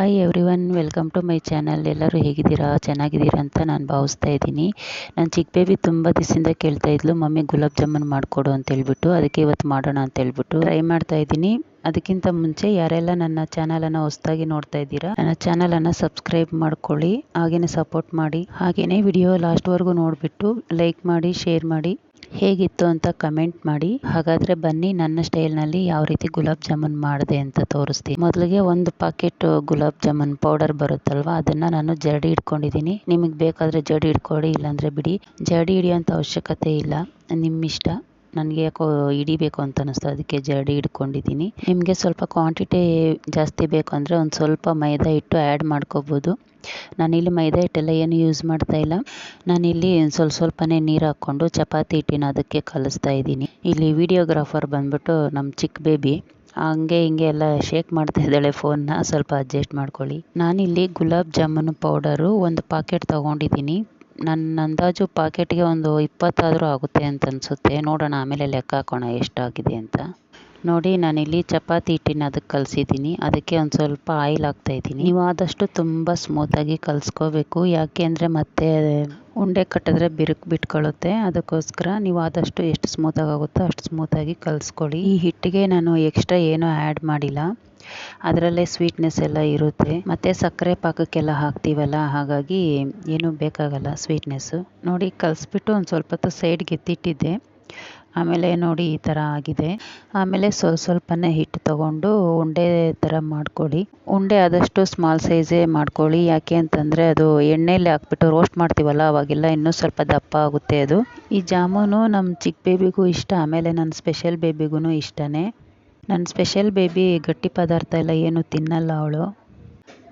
Hi everyone welcome to my channel ಎಲ್ಲರೂ ಹೇಗಿದ್ದೀರಾ? ಚೆನ್ನಾಗಿದ್ದೀರಾ ಅಂತ ನಾನು ಭಾವಿಸ್ತಾ ಇದ್ದೀನಿ. ನಾನು ಚಿಕ್ಕ ಬೇಬಿ ತುಂಬ ದಿವಸದಿಂದ ಕೇಳ್ತಾ ಇದ್ಲು, ಮಮ್ಮಿ ಗುಲಾಬ್ ಜಾಮೂನ್ ಮಾಡಿಕೊಡು ಅಂತ ಹೇಳ್ಬಿಟ್ಟು, ಅದಕ್ಕೆ ಇವತ್ತು ಮಾಡೋಣ ಅಂತ ಹೇಳ್ಬಿಟ್ಟು ಟ್ರೈ ಮಾಡ್ತಾ ಇದ್ದೀನಿ. ಅದಕ್ಕಿಂತ ಮುಂಚೆ ಯಾರೆಲ್ಲ ನನ್ನ ಚಾನಲನ್ನು ಹೊಸದಾಗಿ ನೋಡ್ತಾ ಇದ್ದೀರಾ, ನನ್ನ ಚಾನಲನ್ನು ಸಬ್ಸ್ಕ್ರೈಬ್ ಮಾಡ್ಕೊಳ್ಳಿ ಹಾಗೆಯೇ ಸಪೋರ್ಟ್ ಮಾಡಿ. ಹಾಗೆಯೇ ವಿಡಿಯೋ ಲಾಸ್ಟ್ವರೆಗೂ ನೋಡಿಬಿಟ್ಟು ಲೈಕ್ ಮಾಡಿ ಶೇರ್ ಮಾಡಿ. ಹೇಗಿತ್ತು ಅಂತ ಕಮೆಂಟ್ ಮಾಡಿ. ಹಾಗಾದ್ರೆ ಬನ್ನಿ, ನನ್ನ ಸ್ಟೈಲ್ನಲ್ಲಿ ಯಾವ ರೀತಿ ಗುಲಾಬ್ ಜಾಮೂನ್ ಮಾಡಿದೆ ಅಂತ ತೋರಿಸ್ತೀನಿ. ಮೊದಲಿಗೆ ಒಂದು ಪಾಕೆಟ್ ಗುಲಾಬ್ ಜಾಮೂನ್ ಪೌಡರ್ ಬರುತ್ತಲ್ವಾ, ಅದನ್ನ ನಾನು ಜರಡಿ ಇಟ್ಕೊಂಡಿದ್ದೀನಿ. ನಿಮಗೆ ಬೇಕಾದ್ರೆ ಜರಡಿ ಇಟ್ಕೊಳ್ಳಿ, ಇಲ್ಲಾಂದ್ರೆ ಬಿಡಿ. ಜರಡಿ ಹಿಡಿಯೋಂಥ ಅವಶ್ಯಕತೆ ಇಲ್ಲ ನಿಮ್ಮ ಇಷ್ಟ ನನಗೆ ಯಾಕೋ ಹಿಡಿಬೇಕು ಅಂತ ಅನಿಸ್ತು. ಅದಕ್ಕೆ ಜರಡಿ ಹಿಡ್ಕೊಂಡಿದ್ದೀನಿ. ನಿಮಗೆ ಸ್ವಲ್ಪ ಕ್ವಾಂಟಿಟಿ ಜಾಸ್ತಿ ಬೇಕು ಅಂದರೆ ಒಂದು ಸ್ವಲ್ಪ ಮೈದಾ ಹಿಟ್ಟು ಆ್ಯಡ್ ಮಾಡ್ಕೋಬೋದು. ನಾನಿಲ್ಲಿ ಮೈದಾ ಹಿಟ್ಟೆಲ್ಲ ಏನು ಯೂಸ್ ಮಾಡ್ತಾ ಇಲ್ಲ. ನಾನಿಲ್ಲಿ ಸ್ವಲ್ಪ ಸ್ವಲ್ಪನೇ ನೀರು ಹಾಕ್ಕೊಂಡು ಚಪಾತಿ ಹಿಟ್ಟಿನ ಅದಕ್ಕೆ ಕಲಿಸ್ತಾ ಇದ್ದೀನಿ. ಇಲ್ಲಿ ವಿಡಿಯೋಗ್ರಾಫರ್ ಬಂದ್ಬಿಟ್ಟು ನಮ್ಮ ಚಿಕ್ಕ ಬೇಬಿ ಹಂಗೆ ಹಿಂಗೆ ಎಲ್ಲ ಶೇಕ್ ಮಾಡ್ತಾ ಇದ್ದಾಳೆ ಫೋನ್ನ ಸ್ವಲ್ಪ ಅಡ್ಜಸ್ಟ್ ಮಾಡ್ಕೊಳ್ಳಿ. ನಾನಿಲ್ಲಿ ಗುಲಾಬ್ ಜಾಮೂನು ಪೌಡರು ಒಂದು ಪಾಕೆಟ್ ತೊಗೊಂಡಿದ್ದೀನಿ. ನನ್ನ ಅಂದಾಜು ಪಾಕೆಟ್ಗೆ ಒಂದು ಇಪ್ಪತ್ತಾದರೂ ಆಗುತ್ತೆ ಅಂತ ಅನಿಸುತ್ತೆ. ನೋಡೋಣ ಆಮೇಲೆ ಲೆಕ್ಕ ಹಾಕೋಣ ಎಷ್ಟಾಗಿದೆ ಅಂತ. ನೋಡಿ, ನಾನಿಲ್ಲಿ ಚಪಾತಿ ಹಿಟ್ಟಿನ ಅದಕ್ಕೆ ಕಲಿಸಿದ್ದೀನಿ. ಅದಕ್ಕೆ ಒಂದು ಸ್ವಲ್ಪ ಆಯಿಲ್ ಹಾಕ್ತಾಯಿದ್ದೀನಿ ನೀವು ಆದಷ್ಟು ತುಂಬ ಸ್ಮೂತಾಗಿ ಕಲಿಸ್ಕೋಬೇಕು. ಯಾಕೆ ಅಂದರೆ ಮತ್ತೆ ಉಂಡೆ ಕಟ್ಟಿದ್ರೆ ಬಿರುಕು ಬಿಟ್ಕೊಳ್ಳುತ್ತೆ. ಅದಕ್ಕೋಸ್ಕರ ನೀವು ಆದಷ್ಟು ಎಷ್ಟು ಸ್ಮೂತಾಗಿ ಆಗುತ್ತೋ ಅಷ್ಟು ಸ್ಮೂತಾಗಿ ಕಲಿಸ್ಕೊಳ್ಳಿ. ಈ ಹಿಟ್ಟಿಗೆ ನಾನು ಎಕ್ಸ್ಟ್ರಾ ಏನೂ ಆ್ಯಡ್ ಮಾಡಿಲ್ಲ. ಅದರಲ್ಲೇ ಸ್ವೀಟ್ನೆಸ್ ಎಲ್ಲ ಇರುತ್ತೆ. ಮತ್ತು ಸಕ್ಕರೆ ಪಾಕಕ್ಕೆಲ್ಲ ಹಾಕ್ತೀವಲ್ಲ, ಹಾಗಾಗಿ ಏನೂ ಬೇಕಾಗಲ್ಲ ಸ್ವೀಟ್ನೆಸ್ಸು ನೋಡಿ ಕಲಿಸ್ಬಿಟ್ಟು ಒಂದು ಸ್ವಲ್ಪ ಹೊತ್ತು ಸೈಡ್ಗೆ ಎತ್ತಿಟ್ಟಿದ್ದೆ. ಆಮೇಲೆ ನೋಡಿ ಈ ಥರ ಆಗಿದೆ. ಆಮೇಲೆ ಸ್ವಲ್ಪ ಸ್ವಲ್ಪನೇ ಹಿಟ್ಟು ತಗೊಂಡು ಉಂಡೆ ಥರ ಮಾಡ್ಕೊಳ್ಳಿ. ಉಂಡೆ ಆದಷ್ಟು ಸ್ಮಾಲ್ ಸೈಜೇ ಮಾಡ್ಕೊಳ್ಳಿ. ಯಾಕೆ ಅಂತಂದರೆ ಅದು ಎಣ್ಣೆಯಲ್ಲಿ ಹಾಕ್ಬಿಟ್ಟು ರೋಸ್ಟ್ ಮಾಡ್ತೀವಲ್ಲ, ಅವಾಗೆಲ್ಲ ಇನ್ನೂ ಸ್ವಲ್ಪ ದಪ್ಪ ಆಗುತ್ತೆ ಅದು. ಈ ಜಾಮೂನು ನಮ್ಮ ಚಿಕ್ಕ ಬೇಬಿಗೂ ಇಷ್ಟ, ಆಮೇಲೆ ನನ್ನ ಸ್ಪೆಷಲ್ ಬೇಬಿಗೂ ಇಷ್ಟನೇ. ನನ್ನ ಸ್ಪೆಷಲ್ ಬೇಬಿ ಗಟ್ಟಿ ಪದಾರ್ಥ ಎಲ್ಲ ಏನು ತಿನ್ನಲ್ಲ ಅವಳು.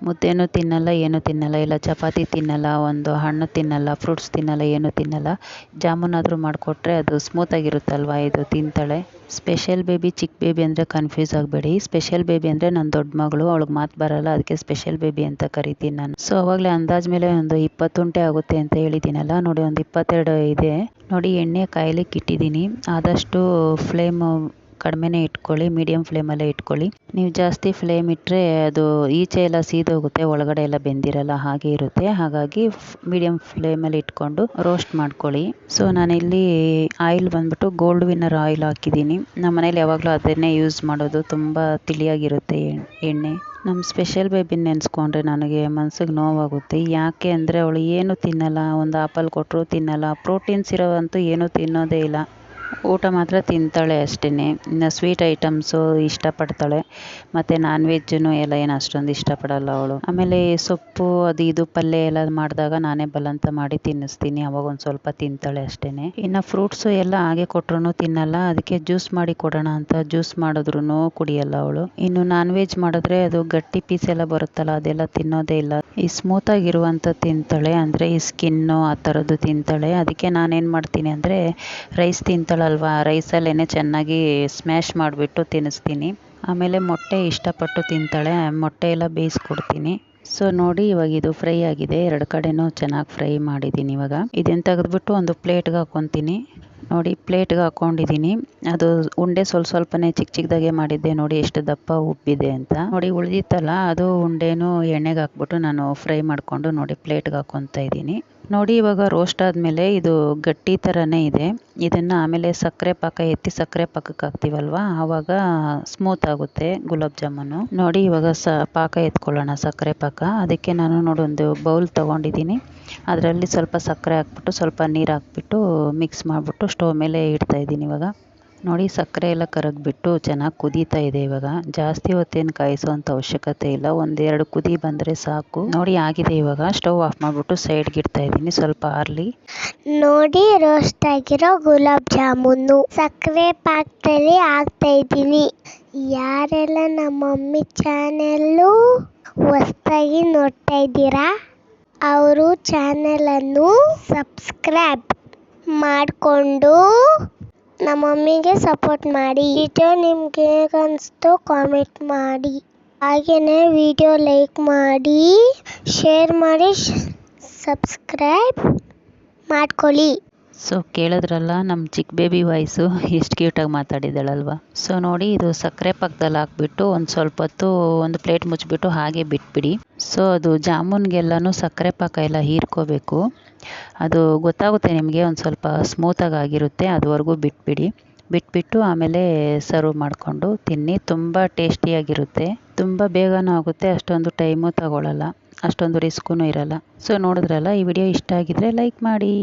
ಮುದ್ದೆನೂ ತಿನ್ನಲ್ಲ, ಏನೂ ತಿನ್ನಲ್ಲ, ಇಲ್ಲ ಚಪಾತಿ ತಿನ್ನಲ್ಲ, ಒಂದು ಹಣ್ಣು ತಿನ್ನಲ್ಲ ಫ್ರೂಟ್ಸ್ ತಿನ್ನಲ್ಲ, ಏನೂ ತಿನ್ನಲ್ಲ. ಜಾಮೂನಾದರೂ ಮಾಡಿಕೊಟ್ರೆ ಅದು ಸ್ಮೂತಾಗಿರುತ್ತಲ್ವ ಇದು ತಿಂತಾಳೆ. ಸ್ಪೆಷಲ್ ಬೇಬಿ ಚಿಕ್ಕ ಬೇಬಿ ಅಂದರೆ ಕನ್ಫ್ಯೂಸ್ ಆಗಬೇಡಿ. ಸ್ಪೆಷಲ್ ಬೇಬಿ ಅಂದರೆ ನನ್ನ ದೊಡ್ಡ ಮಗಳು, ಅವಳಿಗೆ ಮಾತು ಬರಲ್ಲ, ಅದಕ್ಕೆ ಸ್ಪೆಷಲ್ ಬೇಬಿ ಅಂತ ಕರಿತೀನಿ ನಾನು. ಸೊ ಅವಾಗಲೇ ಅಂದಾಜು ಮೇಲೆ ಒಂದು ಇಪ್ಪತ್ತುಂಟೆ ಆಗುತ್ತೆ ಅಂತ ಹೇಳಿದ್ದೀನಲ್ಲ, ನೋಡಿ ಒಂದು ಇಪ್ಪತ್ತೆರಡು ಇದೆ. ನೋಡಿ ಎಣ್ಣೆ ಕಾಯ್ಲಿಕ್ಕೆ ಇಟ್ಟಿದ್ದೀನಿ ಆದಷ್ಟು ಫ್ಲೇಮು ಕಡಿಮೆನೇ ಇಟ್ಕೊಳ್ಳಿ ಮೀಡಿಯಮ್ ಫ್ಲೇಮಲ್ಲೇ ಇಟ್ಕೊಳ್ಳಿ. ನೀವು ಜಾಸ್ತಿ ಫ್ಲೇಮ್ ಇಟ್ಟರೆ ಅದು ಈಚೆ ಎಲ್ಲ ಸೀದೋಗುತ್ತೆ, ಒಳಗಡೆ ಎಲ್ಲ ಬೆಂದಿರಲ್ಲ, ಹಾಗೆ ಇರುತ್ತೆ. ಹಾಗಾಗಿ ಮೀಡಿಯಮ್ ಫ್ಲೇಮಲ್ಲಿ ಇಟ್ಕೊಂಡು ರೋಸ್ಟ್ ಮಾಡ್ಕೊಳ್ಳಿ. ಸೊ ನಾನಿಲ್ಲಿ ಆಯಿಲ್ ಬಂದ್ಬಿಟ್ಟು ಗೋಲ್ಡ್ ವಿನ್ನರ್ ಆಯಿಲ್ ಹಾಕಿದ್ದೀನಿ. ನಮ್ಮ ಮನೇಲಿ ಯಾವಾಗಲೂ ಅದನ್ನೇ ಯೂಸ್ ಮಾಡೋದು. ತುಂಬ ತಿಳಿಯಾಗಿರುತ್ತೆ ಎಣ್ಣೆ. ನಮ್ಮ ಸ್ಪೆಷಲ್ ಬೇಬಿನ ನೆನೆಸ್ಕೊಂಡ್ರೆ ನನಗೆ ಮನ್ಸಿಗೆ ನೋವಾಗುತ್ತೆ. ಯಾಕೆ ಅಂದರೆ ಅವಳು ಏನು ತಿನ್ನಲ್ಲ, ಒಂದು ಆಪಲ್ ಕೊಟ್ಟರು ತಿನ್ನಲ್ಲ. ಪ್ರೋಟೀನ್ಸ್ ಇರೋವಂತೂ ಏನೂ ತಿನ್ನೋದೇ ಇಲ್ಲ. ಊಟ ಮಾತ್ರ ತಿಂತಾಳೆ ಅಷ್ಟೇ ಇನ್ನು ಸ್ವೀಟ್ ಐಟಮ್ಸು ಇಷ್ಟಪಡ್ತಾಳೆ. ಮತ್ತು ನಾನ್ ವೆಜ್ಜೂ ಎಲ್ಲ ಏನು ಅಷ್ಟೊಂದು ಇಷ್ಟಪಡಲ್ಲ ಅವಳು. ಆಮೇಲೆ ಸೊಪ್ಪು, ಅದು ಇದು ಪಲ್ಯ ಎಲ್ಲ ಮಾಡಿದಾಗ ನಾನೇ ಬಲವಂತ ಮಾಡಿ ತಿನ್ನಿಸ್ತೀನಿ. ಅವಾಗ ಒಂದು ಸ್ವಲ್ಪ ತಿಂತಾಳೆ ಅಷ್ಟೇ ಇನ್ನು ಫ್ರೂಟ್ಸು ಎಲ್ಲ ಹಾಗೆ ಕೊಟ್ರು ತಿನ್ನಲ್ಲ. ಅದಕ್ಕೆ ಜ್ಯೂಸ್ ಮಾಡಿ ಕೊಡೋಣ ಅಂತ ಜ್ಯೂಸ್ ಮಾಡಿದ್ರು ಕುಡಿಯಲ್ಲ ಅವಳು. ಇನ್ನು ನಾನ್ ವೆಜ್ ಮಾಡಿದ್ರೆ ಅದು ಗಟ್ಟಿ ಪೀಸ್ ಎಲ್ಲ ಬರುತ್ತಲ್ಲ, ಅದೆಲ್ಲ ತಿನ್ನೋದೇ ಇಲ್ಲ. ಈ ಸ್ಮೂತಾಗಿರುವಂಥ ತಿಂತಾಳೆ. ಅಂದರೆ ಈ ಸ್ಕಿನ್ನು ಆ ಥರದ್ದು ತಿಂತಾಳೆ. ಅದಕ್ಕೆ ನಾನೇನು ಮಾಡ್ತೀನಿ ಅಂದರೆ ರೈಸ್ ತಿಂತಾಳಲ್ವ ರೈಸಲ್ಲೇ ಚೆನ್ನಾಗಿ ಸ್ಮ್ಯಾಶ್ ಮಾಡಿಬಿಟ್ಟು ತಿನ್ನಿಸ್ತೀನಿ. ಆಮೇಲೆ ಮೊಟ್ಟೆ ಇಷ್ಟಪಟ್ಟು ತಿಂತಾಳೆ, ಮೊಟ್ಟೆ ಎಲ್ಲ ಬೇಯಿಸ್ಕೊಡ್ತೀನಿ. ಸೊ ನೋಡಿ ಇವಾಗ ಇದು ಫ್ರೈ ಆಗಿದೆ. ಎರಡು ಕಡೆನೂ ಚೆನ್ನಾಗಿ ಫ್ರೈ ಮಾಡಿದ್ದೀನಿ ಇವಾಗ. ಇದನ್ನು ತೆಗೆದುಬಿಟ್ಟು ಒಂದು ಪ್ಲೇಟ್ಗೆ ಹಾಕ್ಕೊತೀನಿ ನೋಡಿ ಪ್ಲೇಟ್ಗೆ ಹಾಕ್ಕೊಂಡಿದ್ದೀನಿ ಅದು ಉಂಡೆ ಸ್ವಲ್ಪ ಸ್ವಲ್ಪನೇ ಚಿಕ್ಕ ಚಿಕ್ಕದಾಗೆ ಮಾಡಿದ್ದೆ. ನೋಡಿ, ಎಷ್ಟು ದಪ್ಪ ಉಬ್ಬಿದೆ ಅಂತ. ನೋಡಿ, ಉಳಿದಿತ್ತಲ್ಲ, ಅದು ಉಂಡೆನೂ ಎಣ್ಣೆಗೆ ಹಾಕ್ಬಿಟ್ಟು ನಾನು ಫ್ರೈ ಮಾಡಿಕೊಂಡು ನೋಡಿ ಪ್ಲೇಟ್ಗೆ ಹಾಕ್ಕೊತಾ ಇದ್ದೀನಿ. ನೋಡಿ ಇವಾಗ ರೋಸ್ಟ್ ಆದಮೇಲೆ ಇದು ಗಟ್ಟಿ ಥರನೇ ಇದೆ. ಇದನ್ನು ಆಮೇಲೆ ಸಕ್ಕರೆ ಪಾಕ ಎತ್ತಿ ಸಕ್ಕರೆ ಪಾಕಕ್ಕೆ ಹಾಕ್ತೀವಲ್ವ? ಆವಾಗ ಸ್ಮೂತ್ ಆಗುತ್ತೆ ಗುಲಾಬ್ ಜಾಮೂನು. ನೋಡಿ ಇವಾಗ ಸ ಪಾಕ ಎತ್ಕೊಳ್ಳೋಣ ಸಕ್ಕರೆ ಪಾಕ. ಅದಕ್ಕೆ ನಾನು ಒಂದು ಬೌಲ್ ತೊಗೊಂಡಿದ್ದೀನಿ. ಅದರಲ್ಲಿ ಸ್ವಲ್ಪ ಸಕ್ಕರೆ ಹಾಕ್ಬಿಟ್ಟು ಸ್ವಲ್ಪ ನೀರು ಹಾಕ್ಬಿಟ್ಟು ಮಿಕ್ಸ್ ಮಾಡಿಬಿಟ್ಟು ಸ್ಟವ್ ಮೇಲೆ ಇಡ್ತಾ ಇದ್ದೀನಿ ಇವಾಗ. ನೋಡಿ, ಸಕ್ಕರೆ ಎಲ್ಲ ಕರಗಿಬಿಟ್ಟು ಚೆನ್ನಾಗಿ ಕುದೀತಾ ಇದೆ ಇವಾಗ. ಜಾಸ್ತಿ ಹೊತ್ತೇನು ಕಾಯಿಸೋವಂಥ ಅವಶ್ಯಕತೆ ಇಲ್ಲ. ಒಂದೆರಡು ಕುದಿ ಬಂದರೆ ಸಾಕು. ನೋಡಿ, ಆಗಿದೆ ಇವಾಗ. ಸ್ಟವ್ ಆಫ್ ಮಾಡಿಬಿಟ್ಟು ಸೈಡ್ಗೆ ಇಡ್ತಾ ಇದ್ದೀನಿ. ಸ್ವಲ್ಪ ಆರ್ಲಿ. ನೋಡಿ ರೋಸ್ಟ್ ಆಗಿರೋ ಗುಲಾಬ್ ಜಾಮೂನು. ಸಕ್ಕರೆ ಪಾಕದಲ್ಲಿ ಹಾಕ್ತಾ ಇದ್ದೀನಿ. ಯಾರೆಲ್ಲ ನಮ್ಮ ಮಮ್ಮಿ ಚಾನೆಲ್ಲು ಹೊಸ್ದಾಗಿ ನೋಡ್ತಾ ಇದ್ದೀರಾ, ಅವರು ಚಾನೆಲನ್ನು ಸಬ್ಸ್ಕ್ರೈಬ್ ಮಾಡಿಕೊಂಡು ನಮ್ಮ ಮಮ್ಮಿಗೆ ಸಪೋರ್ಟ್ ಮಾಡಿ. ವಿಡಿಯೋ ನಿಮ್ಗೆ ಹೇಗೆ ಕಾಮೆಂಟ್ ಮಾಡಿ. ಹಾಗೆಯೇ ವಿಡಿಯೋ ಲೈಕ್ ಮಾಡಿ ಶೇರ್ ಮಾಡಿ ಸಬ್ಸ್ಕ್ರೈಬ್ ಮಾಡ್ಕೊಳ್ಳಿ. ಸೊ ಕೇಳಿದ್ರಲ್ಲ ನಮ್ಮ ಚಿಕ್ಕ ಬೇಬಿ ವಾಯ್ಸು ಎಷ್ಟು ಕ್ಯೂಟಾಗಿ ಮಾತಾಡಿದ್ದಾಳಲ್ವ? ಸೊ ನೋಡಿ, ಇದು ಸಕ್ಕರೆ ಪಕ್ಕದಲ್ಲಿ ಹಾಕ್ಬಿಟ್ಟು ಒಂದು ಸ್ವಲ್ಪ ಹೊತ್ತು ಒಂದು ಪ್ಲೇಟ್ ಮುಚ್ಚಿಬಿಟ್ಟು ಹಾಗೆ ಬಿಟ್ಬಿಡಿ. ಸೊ ಅದು ಜಾಮೂನ್ಗೆಲ್ಲನೂ ಸಕ್ಕರೆ ಪಾಕ ಎಲ್ಲ ಹೀರ್ಕೋಬೇಕು. ಅದು ಗೊತ್ತಾಗುತ್ತೆ ನಿಮಗೆ, ಒಂದು ಸ್ವಲ್ಪ ಸ್ಮೂತಾಗಿ ಆಗಿರುತ್ತೆ, ಅದುವರೆಗೂ ಬಿಟ್ಬಿಡಿ. ಬಿಟ್ಬಿಟ್ಟು ಆಮೇಲೆ ಸರ್ವ್ ಮಾಡಿಕೊಂಡು ತಿನ್ನಿ. ತುಂಬ ಟೇಸ್ಟಿಯಾಗಿರುತ್ತೆ ತುಂಬ ಬೇಗನೂ ಆಗುತ್ತೆ, ಅಷ್ಟೊಂದು ಟೈಮು ತಗೊಳ್ಳಲ್ಲ ಅಷ್ಟೊಂದು ರಿಸ್ಕೂ ಇರಲ್ಲ. ಸೊ ನೋಡಿದ್ರಲ್ಲ, ಈ ವಿಡಿಯೋ ಇಷ್ಟ ಆಗಿದ್ರೆ ಲೈಕ್ ಮಾಡಿ.